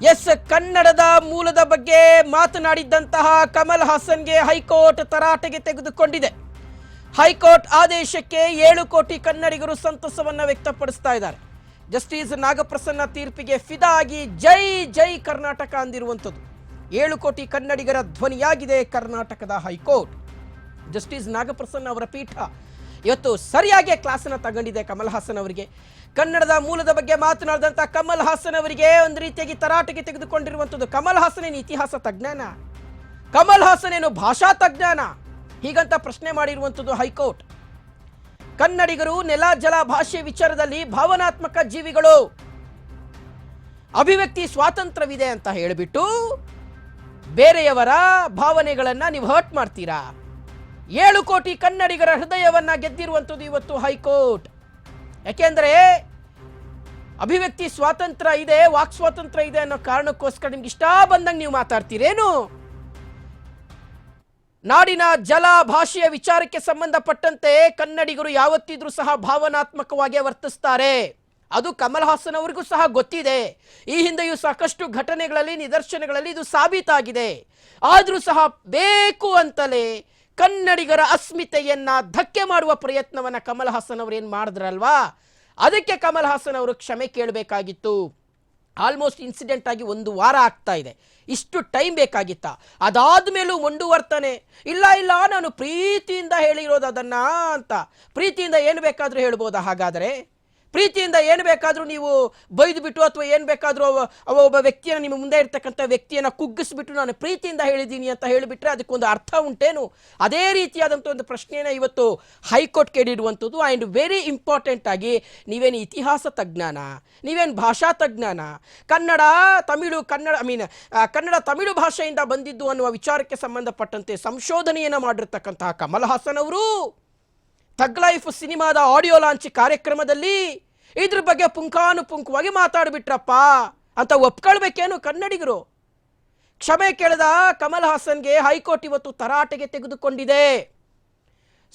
S, ಕನ್ನಡದ ಮೂಲದ ಬಗ್ಗೆ ಮಾತನಾಡಿದ್ದಂತಹ ಕಮಲ್ ಹಾಸನ್ಗೆ ಹೈಕೋರ್ಟ್ ತರಾಟೆಗೆ ತೆಗೆದುಕೊಂಡಿದೆ. ಹೈಕೋರ್ಟ್ ಆದೇಶಕ್ಕೆ ಏಳು ಕೋಟಿ ಕನ್ನಡಿಗರು ಸಂತಸವನ್ನು ವ್ಯಕ್ತಪಡಿಸ್ತಾ ಇದ್ದಾರೆ. ಜಸ್ಟಿಸ್ ನಾಗಪ್ರಸನ್ನ ತೀರ್ಪಿಗೆ ಫಿದಾ ಆಗಿ ಜೈ ಜೈ ಕರ್ನಾಟಕ ಅಂದಿರುವಂಥದ್ದು. ಏಳು ಕೋಟಿ ಕನ್ನಡಿಗರ ಧ್ವನಿಯಾಗಿದೆ ಕರ್ನಾಟಕದ ಹೈಕೋರ್ಟ್. ಜಸ್ಟಿಸ್ ನಾಗಪ್ರಸನ್ನ ಅವರ ಪೀಠ ಇವತ್ತು ಸರಿಯಾಗಿ ಕ್ಲಾಸನ್ನ ತಗೊಂಡಿದೆ ಕಮಲ್ ಹಾಸನ್ ಅವರಿಗೆ. ಕನ್ನಡದ ಮೂಲದ ಬಗ್ಗೆ ಮಾತನಾಡಿದಂಥ ಕಮಲ್ ಹಾಸನ್ ಅವರಿಗೆ ಒಂದು ರೀತಿಯಾಗಿ ತರಾಟೆಗೆ ತೆಗೆದುಕೊಂಡಿರುವಂಥದ್ದು. ಕಮಲ್ ಹಾಸನ್ ಏನು ಇತಿಹಾಸ ತಜ್ಞಾನ? ಕಮಲ್ ಹಾಸನ್ ಏನು ಭಾಷಾ ತಜ್ಞಾನ? ಹೀಗಂತ ಪ್ರಶ್ನೆ ಮಾಡಿರುವಂಥದ್ದು ಹೈಕೋರ್ಟ್. ಕನ್ನಡಿಗರು ನೆಲ, ಜಲ, ಭಾಷೆ ವಿಚಾರದಲ್ಲಿ ಭಾವನಾತ್ಮಕ ಜೀವಿಗಳು. ಅಭಿವ್ಯಕ್ತಿ ಸ್ವಾತಂತ್ರ್ಯವಿದೆ ಅಂತ ಹೇಳಿಬಿಟ್ಟು ಬೇರೆಯವರ ಭಾವನೆಗಳನ್ನು ನೀವು ಹರ್ಟ್ ಮಾಡ್ತೀರಾ? ಏಳು ಕೋಟಿ ಕನ್ನಡಿಗರ ಹೃದಯವನ್ನ ಗೆದ್ದಿರುವಂಥದ್ದು ಇವತ್ತು ಹೈಕೋರ್ಟ್. ಯಾಕೆಂದ್ರೆ ಅಭಿವ್ಯಕ್ತಿ ಸ್ವಾತಂತ್ರ್ಯ ಇದೆ, ವಾಕ್ ಸ್ವಾತಂತ್ರ್ಯ ಇದೆ ಅನ್ನೋ ಕಾರಣಕ್ಕೋಸ್ಕರ ನಿಮ್ಗೆ ಇಷ್ಟ ಬಂದಂಗೆ ನೀವು ಮಾತಾಡ್ತೀರೇನು? ನಾಡಿನ ಜಲ ಭಾಷೆಯ ವಿಚಾರಕ್ಕೆ ಸಂಬಂಧಪಟ್ಟಂತೆ ಕನ್ನಡಿಗರು ಯಾವತ್ತಿದ್ರೂ ಸಹ ಭಾವನಾತ್ಮಕವಾಗಿ ವರ್ತಿಸ್ತಾರೆ. ಅದು ಕಮಲ್ ಹಾಸನ್ ಅವರಿಗೂ ಸಹ ಗೊತ್ತಿದೆ. ಈ ಹಿಂದೆಯೂ ಸಾಕಷ್ಟು ಘಟನೆಗಳಲ್ಲಿ, ನಿದರ್ಶನಗಳಲ್ಲಿ ಇದು ಸಾಬೀತಾಗಿದೆ. ಆದರೂ ಸಹ ಬೇಕು ಅಂತಲೇ ಕನ್ನಡಿಗರ ಅಸ್ಮಿತೆಯನ್ನ ಧಕ್ಕೆ ಮಾಡುವ ಪ್ರಯತ್ನವನ್ನ ಕಮಲ್ ಹಾಸನ್ ಅವರು ಏನು ಮಾಡಿದ್ರಲ್ವಾ? ಅದಕ್ಕೆ ಕಮಲ್ ಹಾಸನ್ ಅವರು ಕ್ಷಮೆ ಕೇಳಬೇಕಾಗಿತ್ತು. ಆಲ್ಮೋಸ್ಟ್ ಇನ್ಸಿಡೆಂಟ್ ಆಗಿ ಒಂದು ವಾರ ಆಗ್ತಾ ಇದೆ. ಇಷ್ಟು ಟೈಮ್ ಬೇಕಾಗಿತ್ತ? ಅದಾದ ಮೇಲೂ ಇಲ್ಲ ಇಲ್ಲ, ನಾನು ಪ್ರೀತಿಯಿಂದ ಹೇಳಿರೋದು ಅದನ್ನ ಅಂತ. ಪ್ರೀತಿಯಿಂದ ಏನು ಬೇಕಾದರೂ ಹೇಳ್ಬೋದಾ ಹಾಗಾದರೆ? ಪ್ರೀತಿಯಿಂದ ಏನು ಬೇಕಾದರೂ ನೀವು ಬೈದು ಬಿಟ್ಟು ಅಥವಾ ಏನು ಬೇಕಾದರೂ ಅವ ಒಬ್ಬ ವ್ಯಕ್ತಿಯನ್ನು ನಿಮ್ಮ ಮುಂದೆ ಇರ್ತಕ್ಕಂಥ ವ್ಯಕ್ತಿಯನ್ನು ಕುಗ್ಗಿಸ್ಬಿಟ್ಟು ನಾನು ಪ್ರೀತಿಯಿಂದ ಹೇಳಿದ್ದೀನಿ ಅಂತ ಹೇಳಿಬಿಟ್ರೆ ಅದಕ್ಕೊಂದು ಅರ್ಥ ಉಂಟೇನು? ಅದೇ ರೀತಿಯಾದಂಥ ಒಂದು ಪ್ರಶ್ನೆಯನ್ನು ಇವತ್ತು ಹೈಕೋರ್ಟ್ ಕೇಳಿರುವಂಥದ್ದು ಆ್ಯಂಡ್ ವೆರಿ ಇಂಪಾರ್ಟೆಂಟ್ ಆಗಿ ನೀವೇನು ಇತಿಹಾಸ ತಜ್ಞಾನ? ನೀವೇನು ಭಾಷಾ ತಜ್ಞಾನ? ಕನ್ನಡ, ತಮಿಳು, ಕನ್ನಡ ಐ ಮೀನ್ ಕನ್ನಡ ತಮಿಳು ಭಾಷೆಯಿಂದ ಬಂದಿದ್ದು ಅನ್ನುವ ವಿಚಾರಕ್ಕೆ ಸಂಬಂಧಪಟ್ಟಂತೆ ಸಂಶೋಧನೆಯನ್ನು ಮಾಡಿರ್ತಕ್ಕಂತಹ ಕಮಲ್ ಹಾಸನ್ ಅವರು. ತಗ್ಲೈಫ್ ಸಿನಿಮಾದ ಆಡಿಯೋ ಲಾಂಚ್ ಕಾರ್ಯಕ್ರಮದಲ್ಲಿ ಇದ್ರ ಬಗ್ಗೆ ಪುಂಖಾನುಪುಂಖವಾಗಿ ಮಾತಾಡ್ಬಿಟ್ರಪ್ಪ ಅಂತ ಒಪ್ಕೊಳ್ಬೇಕೇನು ಕನ್ನಡಿಗರು? ಕ್ಷಮೆ ಕೇಳಿದ ಕಮಲ್ ಹಾಸನ್ಗೆ ಹೈಕೋರ್ಟ್ ಇವತ್ತು ತರಾಟೆಗೆ ತೆಗೆದುಕೊಂಡಿದೆ.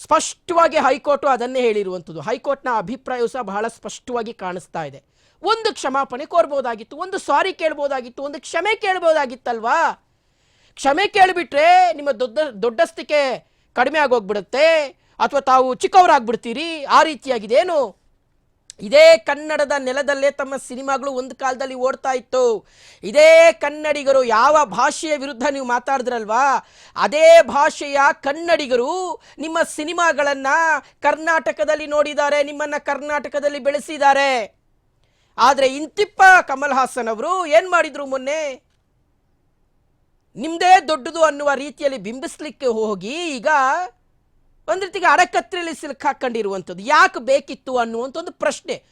ಸ್ಪಷ್ಟವಾಗಿ ಹೈಕೋರ್ಟ್ ಅದನ್ನೇ ಹೇಳಿರುವಂಥದ್ದು. ಹೈಕೋರ್ಟ್ನ ಅಭಿಪ್ರಾಯವು ಸಹ ಬಹಳ ಸ್ಪಷ್ಟವಾಗಿ ಕಾಣಿಸ್ತಾ ಇದೆ. ಒಂದು ಕ್ಷಮಾಪಣೆ ಕೋರ್ಬೋದಾಗಿತ್ತು, ಒಂದು ಸಾರಿ ಕೇಳ್ಬೋದಾಗಿತ್ತು, ಒಂದು ಕ್ಷಮೆ ಕೇಳ್ಬೋದಾಗಿತ್ತಲ್ವಾ? ಕ್ಷಮೆ ಕೇಳಿಬಿಟ್ರೆ ನಿಮ್ಮ ದೊಡ್ಡ, ದೊಡ್ಡಸ್ತಿಕೆ ಕಡಿಮೆ ಆಗೋಗ್ಬಿಡುತ್ತೆ, ಅಥವಾ ತಾವು ಚಿಕ್ಕವರಾಗ್ಬಿಡ್ತೀರಿ, ಆ ರೀತಿಯಾಗಿದೇನು? ಇದೇ ಕನ್ನಡದ ನೆಲದಲ್ಲೇ ತಮ್ಮ ಸಿನಿಮಾಗಳು ಒಂದು ಕಾಲದಲ್ಲಿ ಓಡ್ತಾ ಇತ್ತು. ಇದೇ ಕನ್ನಡಿಗರು ಯಾವ ಭಾಷೆಯ ವಿರುದ್ಧ ನೀವು ಮಾತಾಡಿದ್ರಲ್ವಾ? ಅದೇ ಭಾಷೆಯ ಕನ್ನಡಿಗರು ನಿಮ್ಮ ಸಿನಿಮಾಗಳನ್ನು ಕರ್ನಾಟಕದಲ್ಲಿ ನೋಡಿದ್ದಾರೆ, ನಿಮ್ಮನ್ನು ಕರ್ನಾಟಕದಲ್ಲಿ ಬೆಳೆಸಿದ್ದಾರೆ. ಆದರೆ ಇಂತಿಪ್ಪ ಕಮಲ್ ಹಾಸನ್ ಅವರು ಏನು ಮಾಡಿದರು ಮೊನ್ನೆ? ನಿಮ್ಮದೇ ದೊಡ್ಡದು ಅನ್ನುವ ರೀತಿಯಲ್ಲಿ ಬಿಂಬಿಸ್ಲಿಕ್ಕೆ ಹೋಗಿ ಈಗ ಒಂದು ರೀತಿಗೆ ಅಡಕತ್ರೆಯಲ್ಲಿ ಸಿಲುಕಾಕೊಂಡಿರುವಂಥದ್ದು. ಯಾಕೆ ಬೇಕಿತ್ತು ಅನ್ನುವಂಥ ಒಂದು ಪ್ರಶ್ನೆ.